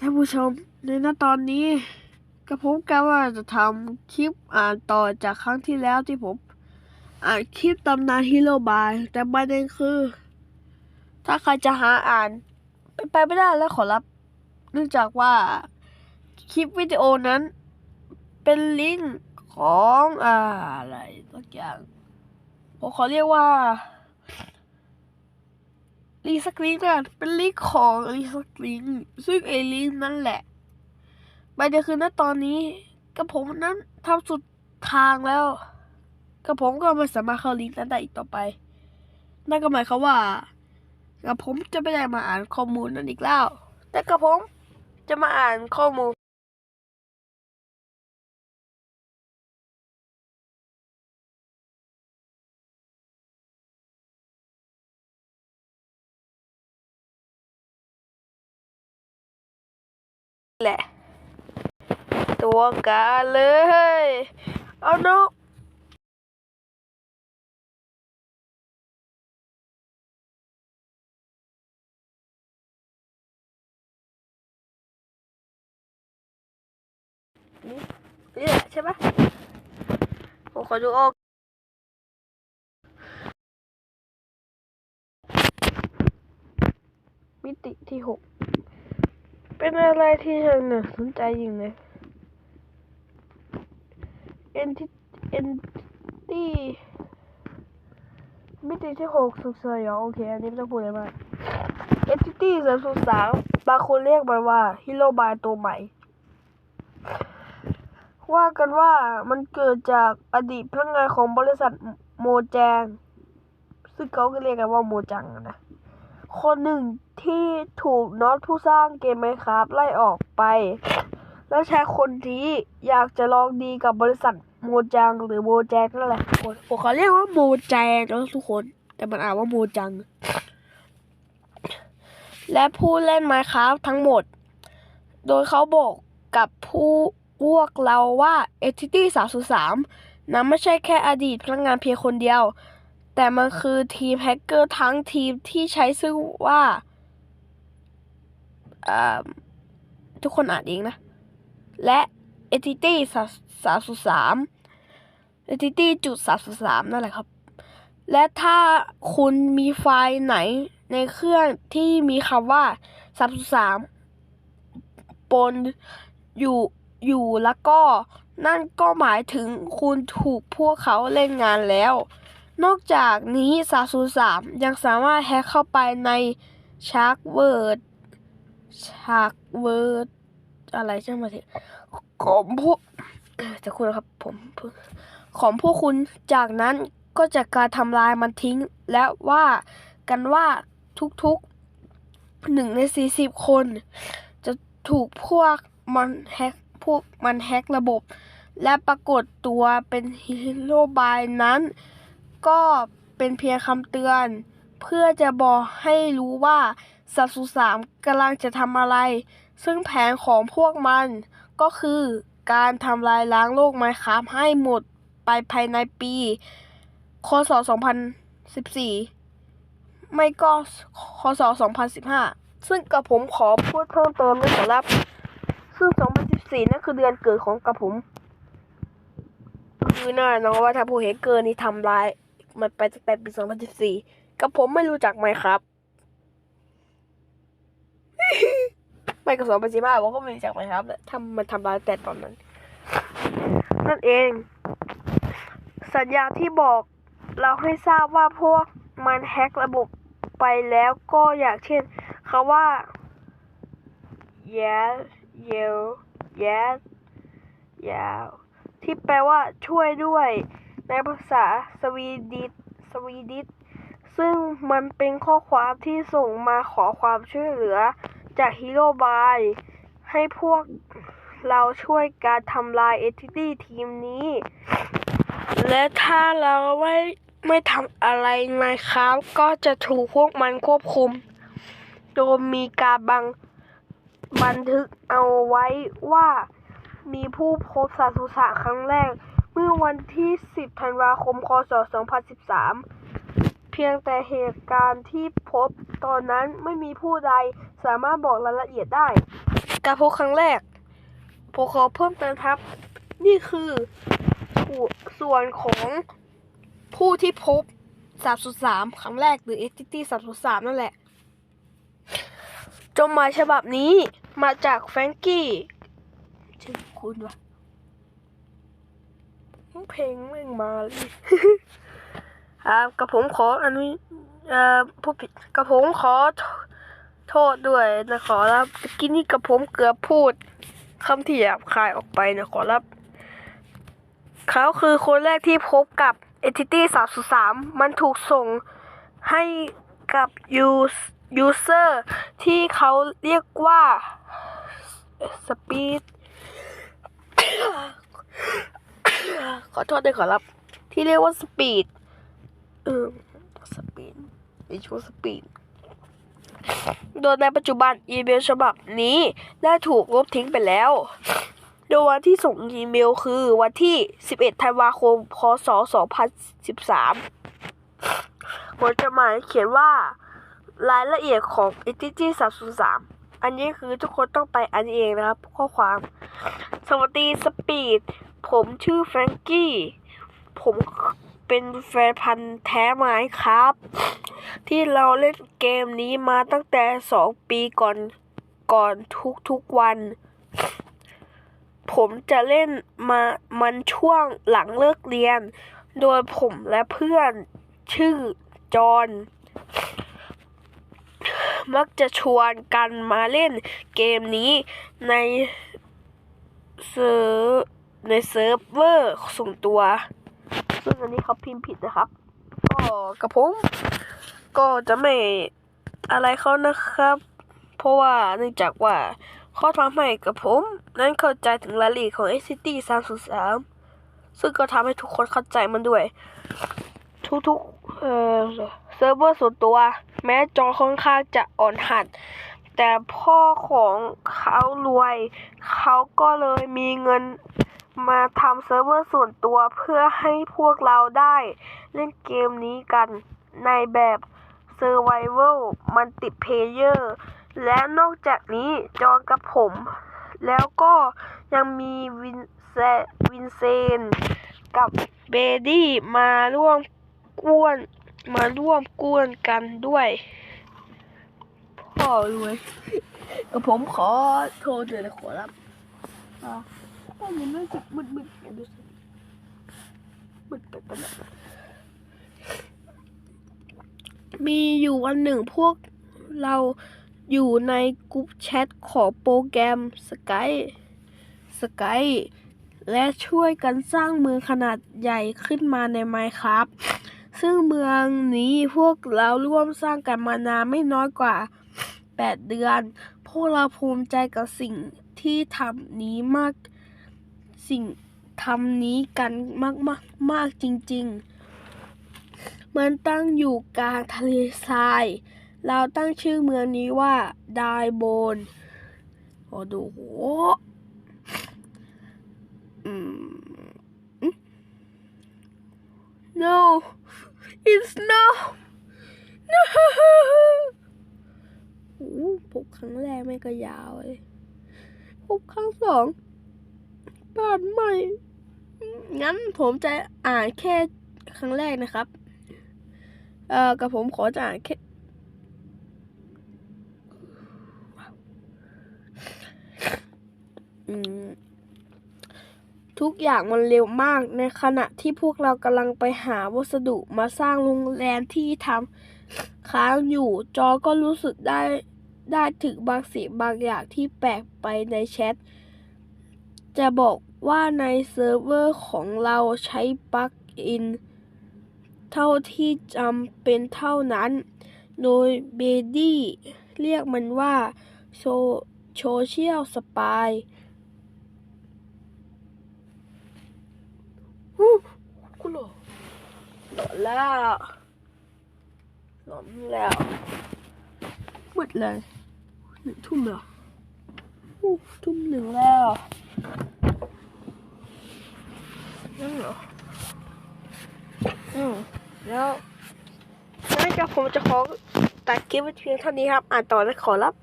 ท่านผู้ชมในณตอนนี้กระผมกะว่าจะทำคลิปอ่านต่อจากครั้งที่แล้วที่ผมอ่านคลิปตำนานฮีโร่บาย แต่ประเด็นคือ ถ้าใครจะหาอ่านเป็นไปไม่ได้แล้วขอรับ เนื่องจากว่าคลิปวิดีโอนั้น เป็นลิงก์ของออะไรสักอย่างผมขอเรียกว่า ลีสกรีนกันเป็นลิงก์ของลีสกรีนซึ่งไอลิงนั่นแหละประเด็นคือณตอนนี้กระผมนั้นทำสุดทางแล้วกระผมก็ไม่สามารถเข้าลิงก์นั้นได้อีกต่อไปนั่นก็หมายความว่ากระผมจะไม่ได้มาอ่านข้อมูลนั้นอีกแล้ว แต่กระผมจะมาอ่านข้อมูล แหละ ตัวกาเลย เอาเนนี่แหละใช่ปะผมขอดูออกมิติที่หก เป็นอะไรที่ฉันน่ะสนใจยิ่งเลยเอ็นที่เอ็นที่มิติที่หกสุดสยองโอเค อันนี้ไม่ต้องพูดอะไรมากเอ็นทิตี้สามสุดสามบางคนเรียกมันว่าฮิโรบายตัวใหม่ ว่ากันว่ามันเกิดจากอดีตพนักงานของบริษัทโมแจง ซึ่งเขาก็เรียกกันว่าโมจังนะ คนหนึ่งที่ถูกน็อตผู้สร้างเกมไมครับ ไล่ออกไป แล้วชายคนนี้อยากจะลองดีกับบริษัทโมจังหรือโมแจงนั่นแหละทุกคนผมขอเรียกว่าโมแจงนะทุกคน แต่มันอ่านว่าโมจัง และผู้เล่นไมครับทั้งหมด โดยเขาบอกกับผู้พวกเราว่า Entity 303นั้นไม่ใช่แค่อดีตพนักงานเพียงคนเดียว แต่มันคือทีมแฮกเกอร์ทั้งทีมที่ใช้ชื่อว่าทุกคนอ่านเองนะ และ entity 303 entity จุด303นั่นแหละครับ และถ้าคุณมีไฟล์ไหนในเครื่องที่มีคำว่า303ปนอยู่อยู่แล้วก็นั่นก็หมายถึงคุณถูกพวกเขาเล่นงานแล้ว นอกจากนี้ 303 ยังสามารถแฮ็กเข้าไปในชาร์กเวิร์ดชาร์กเวิร์ดอะไรใช่ไหมทีของพวกจะคุณครับผมของพวกคุณจากนั้นก็จะการทำลายมันทิ้ง และว่ากันว่าทุกๆหนึ่งในสี่สิบคน จะถูกพวกมันแฮกพวกมันแฮกระบบ และปรากฏตัวเป็นฮีโร่บายนั้น ก็เป็นเพียงคำเตือน เพื่อจะบอกให้รู้ว่าสัตว์สุสามกำลังจะทำอะไร ซึ่งแผนของพวกมันก็คือการทำลายล้างโลกไมครับให้หมดไปภายในปีคศ2014 ไม่ก็คศ2015 ซึ่งกับผมขอพูดเพิ่มเติมด้วยครับ ซึ่ง 2014 นั่นคือเดือนเกิดของกับผมคือน่นอนว่าถ้าผู้เฮกเกอร์นี่ทำลาย มันไปตั้งแต่ปี 2014 กับผมไม่รู้จักไหมครับไม่กับ2015ผมก็ไม่รู้จักไหมครับทำมันทำลายแต่ตอนนั้น นั่นเอง สัญญาที่บอกเราให้ทราบว่าพวกมันแฮกระบบไปแล้วก็อย่างเช่นคาว่า yes you yes ยาวที่แปลว่าช่วยด้วย ในภาษาสวีดิชสวีดิชซึ่งมันเป็นข้อความที่ส่งมาขอความช่วยเหลือจากฮีโร่บายให้พวกเราช่วยการทำลายเอทิตี้ทีมนี้ และถ้าเราไม่ไม่ทำอะไรมาครับ ก็จะถูกพวกมันควบคุม โดยมีการบังบันทึกเอาไว้ว่ามีผู้พบสัตว์สุสานครั้งแรก มื่อวันที่ 10 ธันวาคม คศ 2013 เพียงแต่เหตุการณ์ที่พบตอนนั้นไม่มีผู้ใดสามารถบอกรายละเอียดได้ การพบครั้งแรกผมขอเพิ่มเติมครับ นี่คือส่วนของผู้ที่พบ 303 ครั้งแรกหรือ entity 303 นั่นแหละ จดหมายฉบับนี้มาจากแฟรงกี้ชื่อคุณวะ เพลงแม่งมาเลยครับกับผมขออนุเอ่อผู้ผิดกับผมขอโทษด้วยนะขอรับกี้นี่กับผมเกือบพูดคำที่หยาบคายออกไปนะขอรับ เขาคือคนแรกที่พบกับ Entity 303มันถูกส่งให้กับ use user ที่เขาเรียกว่า speed ขอโทษด้วยขอรับ ที่เรียกว่า speed เออ speed ในช่วง speed โดยในปัจจุบันอีเมลฉบับนี้ได้ถูกลบทิ้งไปแล้ว โดยวันที่ส่งอีเมลคือวันที่ 11 ธันวาคม พศ 2013หัวจดหมายเขียนว่ารายละเอียดของ Entity 303 อันนี้คือทุกคนต้องไปอันนี้เองนะครับ ข้อความ สวัสดีสปีด ผมชื่อแฟรงกี้ ผมเป็นแฟนพันธ์แท้ไม้ครับ ที่เราเล่นเกมนี้มาตั้งแต่สองปีก่อนก่อนทุกทุกๆวัน ผมจะเล่นมามันช่วงหลังเลิกเรียน โดยผมและเพื่อนชื่อจอห์นมักจะชวนกันมาเล่นเกมนี้ในเซิร์ ในเซิร์ฟเวอร์ส่วนตัว ซึ่งอันนี้เขาพิมพ์ผิดนะครับ ก็กับผมก็จะไม่อะไรเขานะครับ เพราะว่าเนื่องจากว่าข้อทำให้กับผม นั้นเข้าใจถึงรายละเอียดของ SCT 303 ซึ่งก็ทำให้ทุกคนเข้าใจมันด้วย ทุกๆเอ่อเซิร์ฟเวอร์ส่วนตัว แม้จอค่อนข้างจะอ่อนหัด แต่พ่อของเขารวย เขาก็เลยมีเงิน มาทำเซิร์ฟเวอร์ส่วนตัวเพื่อให้พวกเราได้เล่นเกมนี้กันในแบบ Survival Multiplayer และนอกจากนี้จอห์นกับผม แล้วก็ยังมีวินเซวินเซนต์กับเบดี้มาร่วมกวนมาร่วมกวนกันด้วยพ่อรวยกับผมขอโทษด้วยนะขอรับ อ่าตอนรู้สึกมึนๆอย่างดูสิมึนไปปะเนี่ยมีอยู่วันหนึ่งพวกเราอยู่ในกลุ่มแชทของโปรแกรมสกายสกายและช่วยกันสร้างเมืองขนาดใหญ่ขึ้นมาในไมครับ ซึ่งเมืองนี้พวกเราร่วมสร้างกันมานานไม่น้อยกว่า 8 เดือน พวกเราภูมิใจกับสิ่งที่ทำนี้มาก สิ่งทำนี้กันมากมากมากจริง ๆ มันตั้งอยู่กลางทะเลทราย เราตั้งชื่อเมืองนี้ว่าไดโบนโอ้ดูโหอืม no it's no no โอ้พบครั้งแรกไม่ก็ยาวเลยพบครั้งสอง บ้านใหม่ งั้นผมจะอ่านแค่ครั้งแรกนะครับ เอ่อกับผมขอจะอ่านแค่ทุกอย่างมันเร็วมากในขณะที่พวกเรากำลังไปหาวัสดุมาสร้างโรงแรมที่ทำค้างอยู่ จอก็รู้สึกได้ได้ถึงบางสิ่งบางอย่างที่แปลกไปในแชท จะบอกว่าในเซิร์ฟเวอร์ของเราใช้ปลั๊กอิน เท่าที่จำเป็นเท่านั้น โดยเบดี้เรียกมันว่าโซโซเชียลสปายฮู้กูหลอหลอนแล้วหลอนแล้วมืดเลยหนึ่งทุ่มแล้วอู้ทุ่มหนึ่งแล้ว นั่นเหรอ อืม แล้วงั้นก็ผมจะขอตัดคลิปไว้เพียงเท่านี้ครับ อ่านต่อและขอรับ